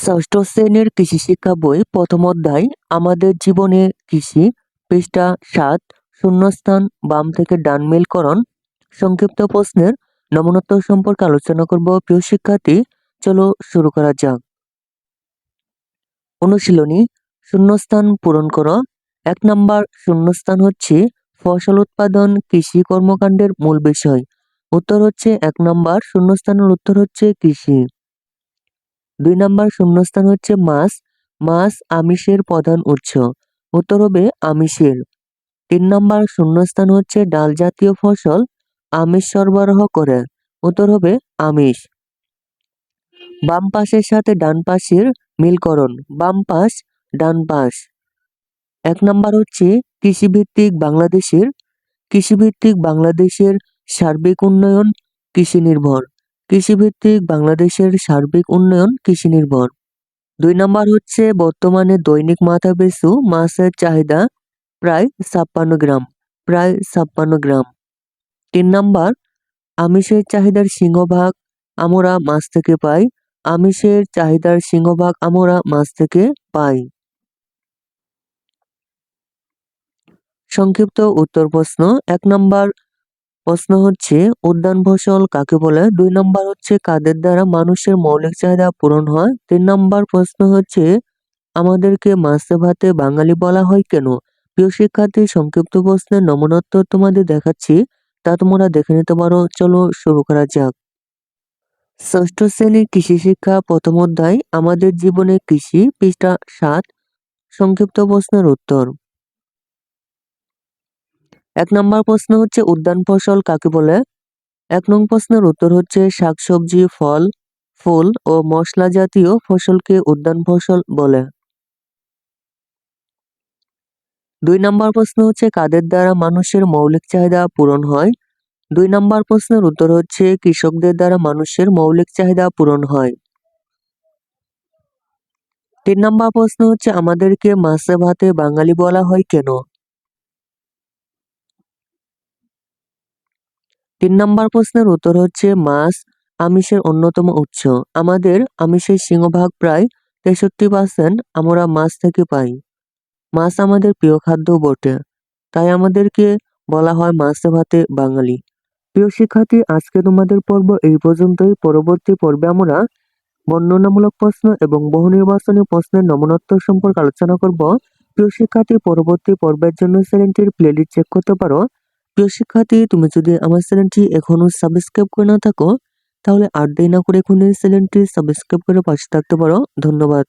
ষষ্ঠ শ্রেণির কৃষি শিক্ষা বই প্রথম অধ্যায়, আমাদের জীবনে কৃষি পৃষ্ঠা সাত, শূন্যস্থান, বাম থেকে ডান মিলকরণ সংক্ষিপ্ত প্রশ্নের নমনত্ব সম্পর্কে আলোচনা করব, প্রিয় শিক্ষার্থী। চলো শুরু করা যাক। অনুশীলনী, শূন্যস্থান পূরণ করো। এক নম্বর শূন্যস্থান হচ্ছে ফসল উৎপাদন কৃষি কর্মকাণ্ডের মূল বিষয়। উত্তর হচ্ছে এক নম্বর, শূন্যস্থানের উত্তর হচ্ছে কৃষি। দুই নম্বর শূন্যস্থান হচ্ছে মাছ মাছ আমিষের প্রধান উৎস। উত্তর হবে আমিষের। তিন নম্বর শূন্যস্থান হচ্ছে ডাল জাতীয় ফসল, আমিষ সরবরাহ করে। উত্তর হবে আমিষ। বাম পাশের সাথে ডান পাশের মিলকরণ। বাম পাশ, ডান পাশ। এক নম্বর হচ্ছে কৃষিভিত্তিক বাংলাদেশের। কৃষিভিত্তিক বাংলাদেশের সার্বিক উন্নয়ন কৃষি নির্ভর কৃষিভিত্তিক বাংলাদেশের সার্বিক উন্নয়ন কৃষি নির্ভর দুই নম্বর হচ্ছে বর্তমানে দৈনিক মাথা পিছু মাছের চাহিদা প্রায় ছাপ্পান্ন গ্রাম, প্রায় ছাপ্পান্ন গ্রাম। তিন নম্বর, আমিষের চাহিদার সিংহভাগ আমরা মাছ থেকে পাই, আমিষের চাহিদার সিংহভাগ আমরা মাছ থেকে পাই। সংক্ষিপ্ত উত্তর প্রশ্ন, এক নম্বর প্রশ্ন হচ্ছে, উদ্যান ফসল কাকে বলে? দুই নম্বর হচ্ছে, কাদের দ্বারা মানুষের মৌলিক চাহিদা পূরণ হয়? তিন নম্বর প্রশ্ন হচ্ছে, আমাদেরকে মাছে ভাতে বাঙালি বলা হয় কেন? প্রিয় শিক্ষার্থী, সংক্ষিপ্ত প্রশ্নের নমনত্ব তোমাদের দেখাচ্ছি, তা তোমরা দেখে নিতে পারো। চলো শুরু করা যাক। ষষ্ঠ শ্রেণির কৃষি শিক্ষা, প্রথম অধ্যায়, আমাদের জীবনে কৃষি, পৃষ্ঠা সাত, সংক্ষিপ্ত প্রশ্নের উত্তর। এক নম্বর প্রশ্ন হচ্ছে উদ্যান ফসল কাকে বলে? এক নং প্রশ্নের উত্তর হচ্ছে শাকসবজি, ফল, ফুল ও মশলা জাতীয় ফসলকে উদ্যান ফসল বলে। দুই নম্বর প্রশ্ন হচ্ছে কাদের দ্বারা মানুষের মৌলিক চাহিদা পূরণ হয়? দুই নম্বর প্রশ্নের উত্তর হচ্ছে কৃষকদের দ্বারা মানুষের মৌলিক চাহিদা পূরণ হয়। তিন নম্বর প্রশ্ন হচ্ছে আমাদেরকে মাছে ভাতে বাঙালি বলা হয় কেন? তিন নম্বর প্রশ্নের উত্তর হচ্ছে মাছ আমিষের অন্যতম উৎস। আমাদের আমিষের সিংহভাগ প্রায় তেষট্টি পার্সেন্ট আমরা মাছ থেকে পাই। মাছ আমাদের প্রিয় খাদ্য বটে। তাই আমাদেরকে বলা হয় মাছে ভাতে বাঙালি। প্রিয় শিক্ষার্থী, আজকে তোমাদের পর্ব এই পর্যন্তই। পরবর্তী পর্বে আমরা বর্ণনামূলক প্রশ্ন এবং বহু নির্বাচনী প্রশ্নের নমনত্ব সম্পর্কে আলোচনা করব। প্রিয় শিক্ষার্থী, পরবর্তী পর্বের জন্য চ্যানেলটির প্লেলিস্ট চেক করতে পারো। প্রিয় শিক্ষার্থী, তুমি যদি আমার চ্যানেলটি এখনও সাবস্ক্রাইব করে না থাকো, তাহলে আর দেরি না করে এখন এখনই চ্যানেলটি সাবস্ক্রাইব করে পাশে থাকতে পারো। ধন্যবাদ।